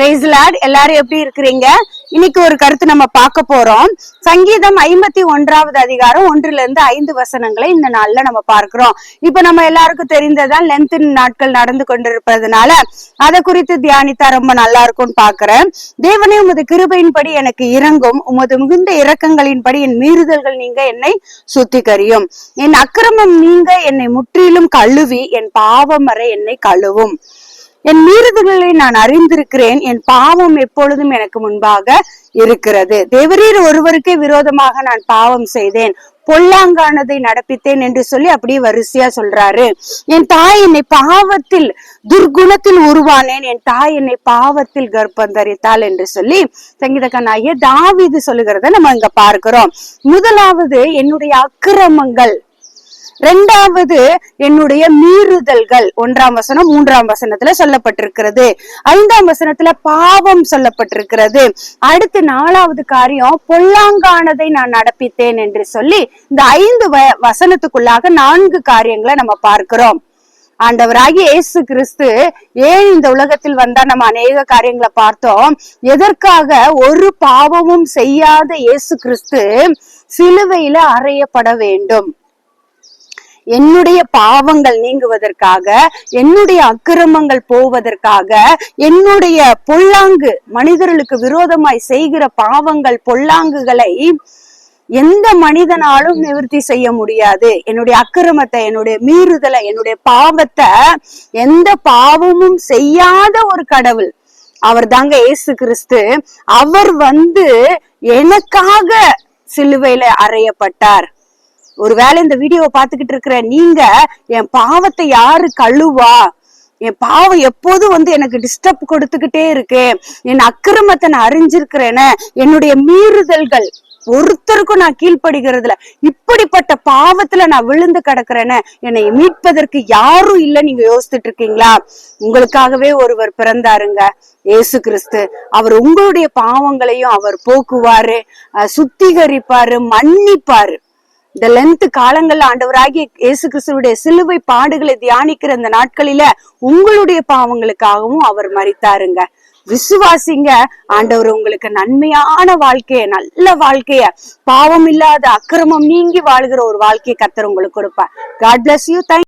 Price Lord எல்லாரும் எப்படி இருக்கிறீங்க? இன்னைக்கு ஒரு கருத்து நம்ம பார்க்க போறோம். சங்கீதம் ஐம்பத்தி ஒன்றாவது அதிகாரம் ஒன்றுல இருந்து ஐந்து வசனங்களை இந்த நாள்ல நம்ம பார்க்கிறோம். இப்ப நம்ம எல்லாருக்கும் தெரிந்ததான் லென்த் நாட்கள் நடந்து கொண்டிருப்பதனால அதை குறித்து தியானித்தா ரொம்ப நல்லா இருக்கும்னு பாக்குறேன் தேவனே உமது கிருபையின்படி எனக்கு இறங்கும் உமது மிகுந்த இரக்கங்களின்படி என் மீறுதல்கள் நீங்க என்னை சுத்திகரியும். என் அக்கிரமம் நீங்க என்னை முற்றிலும் கழுவி என் பாவம் வரை என்னை கழுவும். என் மீறுதல்களை நான் அறிந்திருக்கிறேன். என் பாவம் எப்பொழுதும் எனக்கு முன்பாக இருக்கிறது. தேவரீர் ஒருவருக்கே விரோதமாக நான் பாவம் செய்தேன். பொல்லாங்கானதை நடப்பித்தேன் என்று சொல்லி அப்படியே வரிசையா சொல்றாரு. என் தாய் என்னை பாவத்தில் துர்குணத்தில் உருவானேன். என் தாய் என்னை பாவத்தில் கர்ப்பம் தரித்தாள் என்று சொல்லி சங்கீதக்கனாகிய தாவிது சொல்லுகிறத நம்ம இங்க பார்க்கிறோம். முதலாவது என்னுடைய அக்கிரமங்கள். ரெண்டாவது என்னுடைய மீறுதல்கள் ஒன்றாம் வசனம் மூன்றாம் வசனத்துல சொல்லப்பட்டிருக்கிறது. ஐந்தாம் வசனத்துல பாவம் சொல்லப்பட்டிருக்கிறது. அடுத்து நாலாவது காரியம் பொல்லாங்கானதை நான் நடப்பித்தேன் என்று சொல்லி இந்த ஐந்து வ- வசனத்துக்குள்ளாக நான்கு காரியங்களை நம்ம பார்க்கிறோம். ஆண்டவராகி இயேசு கிறிஸ்து ஏன் இந்த உலகத்தில் வந்தா நம்ம அநேக காரியங்களை பார்த்தோம். எதற்காக? ஒரு பாவமும் செய்யாத இயேசு கிறிஸ்து சிலுவையில அறையப்பட வேண்டும். என்னுடைய பாவங்கள் நீங்குவதற்காக என்னுடைய அக்கிரமங்கள் போவதற்காக என்னுடைய பொல்லாங்கு மனிதர்களுக்கு விரோதமாய் செய்கிற பாவங்கள் பொல்லாங்குகளை எந்த மனிதனாலும் நிவர்த்தி செய்ய முடியாது. என்னுடைய அக்கிரமத்தை என்னுடைய மீறுதலை என்னுடைய பாவத்தை எந்த பாவமும் செய்யாத ஒரு கடவுள். அவர் தாங்க இயேசு கிறிஸ்து. அவர் வந்து எனக்காக சிலுவையில அறையப்பட்டார். ஒருவேளை இந்த வீடியோவை பார்த்துக்கிட்டு இருக்கிற நீங்க என் பாவத்தை யாரு கழுவா? என் பாவம் எப்போதும் வந்து எனக்கு டிஸ்டர்ப் கொடுத்துக்கிட்டே இருக்கு? என் அக்கிரமத்தை நான் அறிஞ்சிருக்கிறேன்னு என்னுடைய மீறுதல்கள் ஒருத்தருக்கும் நான் கீழ்ப்படுகிறதுல இப்படிப்பட்ட பாவத்துல நான் விழுந்து கிடக்குறேன்னு என்னை மீட்பதற்கு யாரும் இல்லை நீங்க யோசிச்சுட்டு இருக்கீங்களா? உங்களுக்காகவே ஒருவர் பிறந்தாருங்க. ஏசு கிறிஸ்து. அவர் உங்களுடைய பாவங்களையும் அவர் போக்குவாரு சுத்திகரிப்பாரு மன்னிப்பாரு. இந்த லென்த் காலங்கள்ல ஆண்டவராகிய இயேசு கிறிஸ்துவுடைய சிலுவை பாடுகளை தியானிக்கிற இந்த நாட்களில உங்களுடைய பாவங்களுக்காகவும் அவர் மறித்தாருங்க விசுவாசிங்க ஆண்டவர் உங்களுக்கு நன்மையான வாழ்க்கைய நல்ல வாழ்க்கைய பாவம் இல்லாத அக்கிரமம் நீங்கி வாழ்கிற ஒரு வாழ்க்கையை கத்தர் உங்களுக்கு கொடுப்பார். God bless you thank